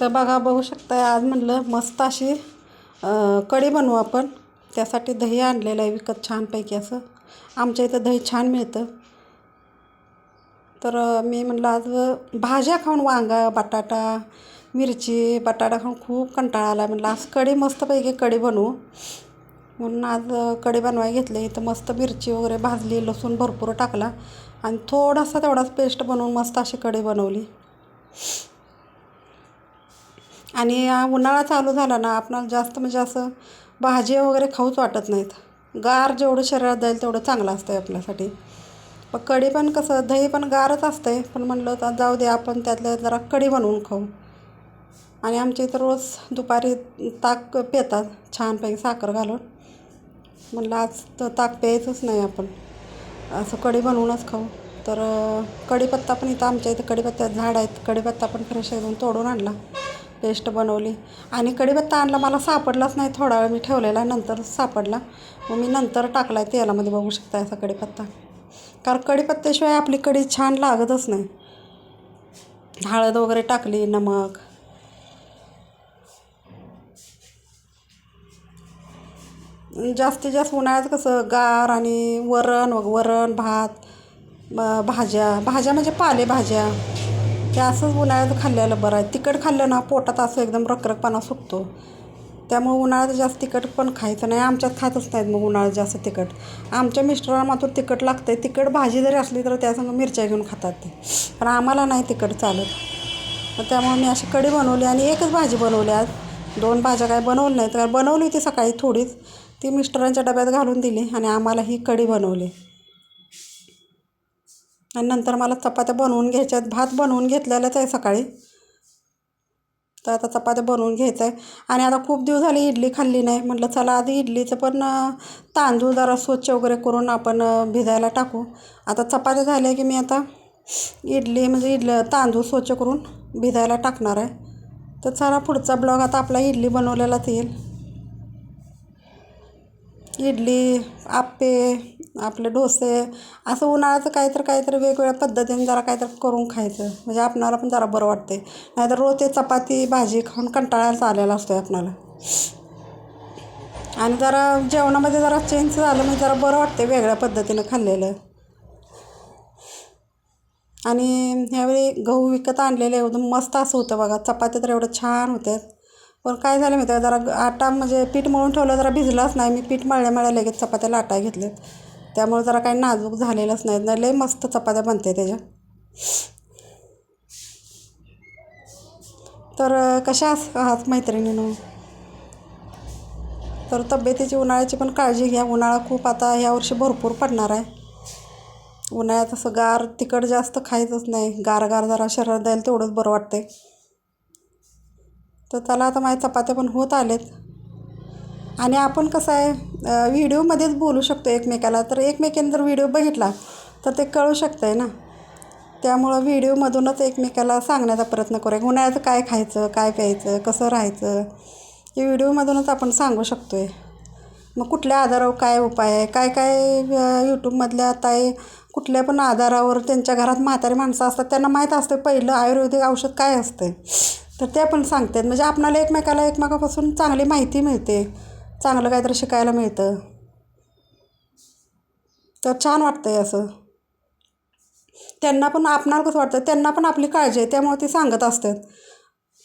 तर बघा बघू शकता आज म्हणलं मस्त अशी कढी बनवू आपण. त्यासाठी दही आणलेलं आहे विकत छानपैकी असं. आमच्या इथं दही छान मिळतं. तर मी म्हणलं आज भाज्या खाऊन वांगा बटाटा मिरची बटाटा खाऊन खूप कंटाळा आला म्हणलं आज कढी मस्तपैकी कढी बनवू. म्हणून आज कढी बनवायला घेतली. इथं मस्त मिरची वगैरे भाजली लसूण भरपूर टाकला. आणि थोडासा तेवढाच पेस्ट बनवून मस्त अशी कढी बनवली. आणि उन्हाळा चालू झाला ना आपणाला जास्त म्हणजे असं भाजी वगैरे खाऊच वाटत नाहीत. गार जेवढं शरीरात जाईल तेवढं चांगलं असतं आहे आपल्यासाठी. मग कढी पण कसं दही पण गारच असते पण म्हणलं तर जाऊ दे आपण त्यातलं जरा कढी बनवून खाऊ. आणि आमच्या इथं रोज दुपारी ताक पेतात छानपैकी साखर घालून. म्हणलं आज तर ताक प्यायचंच नाही आपण. असं कढी बनवूनच खाऊ. तर कढीपत्ता पण इथं आमच्या इथं कढीपत्त्यात झाड आहेत कढीपत्ता पण फ्रेश एकदम तोडून आणला. पेस्ट बनवली. आणि कढीपत्ता आणला. मला सापडलाच नाही. थोडा वेळ मी ठेवलेला. नंतर सापडला. मग मी नंतर टाकला आहे तेलामध्ये. बघू शकता असा कढीपत्ता. कारण कढीपत्त्याशिवाय आपली कढी छान लागतच नाही. हळद वगैरे टाकली. नमक. जास्तीत जास्त उन्हाळ्यात कसं गार आणि वरण वरण भात भाज्या. भाज्या म्हणजे पालेभाज्या. ते असंच उन्हाळ्यात खाल्लेलं बरं आहे. तिखट खाल्लं ना पोटात असं एकदम रखरखपणा सुटतो. त्यामुळे उन्हाळ्यात जास्त तिखट पण खायचं नाही. आमच्यात खातच नाहीत मग उन्हाळ्यात जास्त तिखट. आमच्या मिस्टरांना मात्र तिखट लागतं आहे तिखट भाजी जरी असली तर त्यासंग मिरच्या घेऊन खातात ते. पण आम्हाला नाही तिखट चालत. त्यामुळे मी अशी कढी बनवली आणि एकच भाजी बनवली आज. दोन भाज्या काय बनवल्या नाहीत. कारण बनवली होती सकाळी थोडीच. ती मिस्टरांच्या डब्यात घालून दिली आणि आम्हाला ही कढी बनवली. आणि नंतर मला चपात्या बनवून घ्यायच्यात. भात बनवून घेतलेलाच आहे सकाळी. तर आता चपात्या बनवून घ्यायचं आहे. आणि आता खूप दिवस झाले इडली खाल्ली नाही. म्हटलं चला आधी इडलीचं पण तांदूळ जरा स्वच्छ वगैरे करून आपण भिजायला टाकू. आता चपात्या झाल्या की मी आता इडली म्हणजे इडलं तांदूळ स्वच्छ करून भिजायला टाकणार आहे. तर चला पुढचा ब्लॉग. आता आपला इडली बनवलेलाच येईल. इडली आप्पे आपले डोसे असं उन्हाळ्याचं काहीतरी काहीतरी वेगवेगळ्या पद्धतीने जरा काहीतरी करून खायचं. म्हणजे आपणाला पण जरा बरं वाटते नाहीतर रोज ते चपाती भाजी खाऊन कंटाळायला आलेला असतो आहे आपणाला. आणि जरा जेवणामध्ये जरा चेंज झालं म्हणजे जरा बरं वाटते वेगळ्या पद्धतीनं खाल्लेलं. आणि ह्यावेळी गहू विकत आणलेले एवढं मस्त असं होतं बघा. चपात्या तर एवढं छान होत्या. पण काय झालं माहिती आहे जरा आटा म्हणजे पीठ मळून ठेवलं जरा भिजलाच नाही. मी पीठ मळल्या मळल्या लगेच चपात्याला आटा घेतल्यात त्यामुळे जरा काही नाजूक झालेलंच नाही. नाही लय मस्त चपात्या बनते त्याच्या. तर कशा आहात? मैत्रिणीनं? तर तब्येतीची उन्हाळ्याची पण काळजी घ्या. उन्हाळा खूप आता यावर्षी भरपूर पडणार आहे. उन्हाळ्यात असं गार तिखट जास्त खायचंच नाही. गार गार जरा शरीरात द्यायला तेवढंच बरं वाटते तर त्याला आता माझ्या चपात्या पण होत आलेत. आणि आपण कसं आहे व्हिडिओमध्येच बोलू शकतो एकमेकाला. तर एकमेकांनी जर व्हिडिओ बघितला तर ते कळू शकतं आहे ना. त्यामुळं व्हिडिओमधूनच एकमेकाला सांगण्याचा प्रयत्न करूया. उन्हाळ्याचं काय खायचं काय प्यायचं कसं राहायचं हे व्हिडिओमधूनच आपण सांगू शकतो आहे मग कुठल्या आजारावर काय उपाय आहे? काय काय यूट्यूबमधल्या आता आहे कुठल्या पण आजारावर त्यांच्या घरात म्हातारी माणसं असतात त्यांना माहीत असतं पहिलं आयुर्वेदिक औषध काय असतं तर ते पण सांगतात. म्हणजे आपणाला एकमेकाला एकमेकापासून चांगली माहिती मिळते. चांगलं काहीतरी शिकायला मिळतं. तर छान वाटतं आहे असं. त्यांना पण आपणाला कसं वाटतं त्यांना पण आपली काळजी आहे. त्यामुळे ते सांगत असतात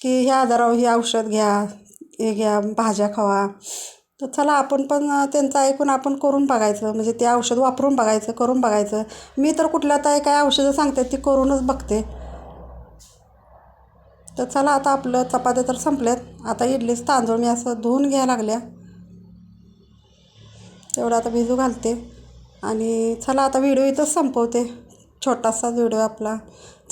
की ह्या आजारावर हे औषध घ्या हे घ्या भाज्या खावा. तर चला आपण पण त्यांचं ऐकून आपण करून बघायचं. म्हणजे ते औषध वापरून बघायचं करून बघायचं. मी तर कुठल्या ताई काय औषधं सांगतात ती करूनच बघते. तर चला आता आपलं चपात्या तर संपल्यात. आता इडलीच तांदूळ मी असं धुवून घ्यायला लागल्या. तेवढं आता भिजू घालते. आणि चला आता व्हिडिओ इथंच संपवते. छोटासा व्हिडिओ आपला. चा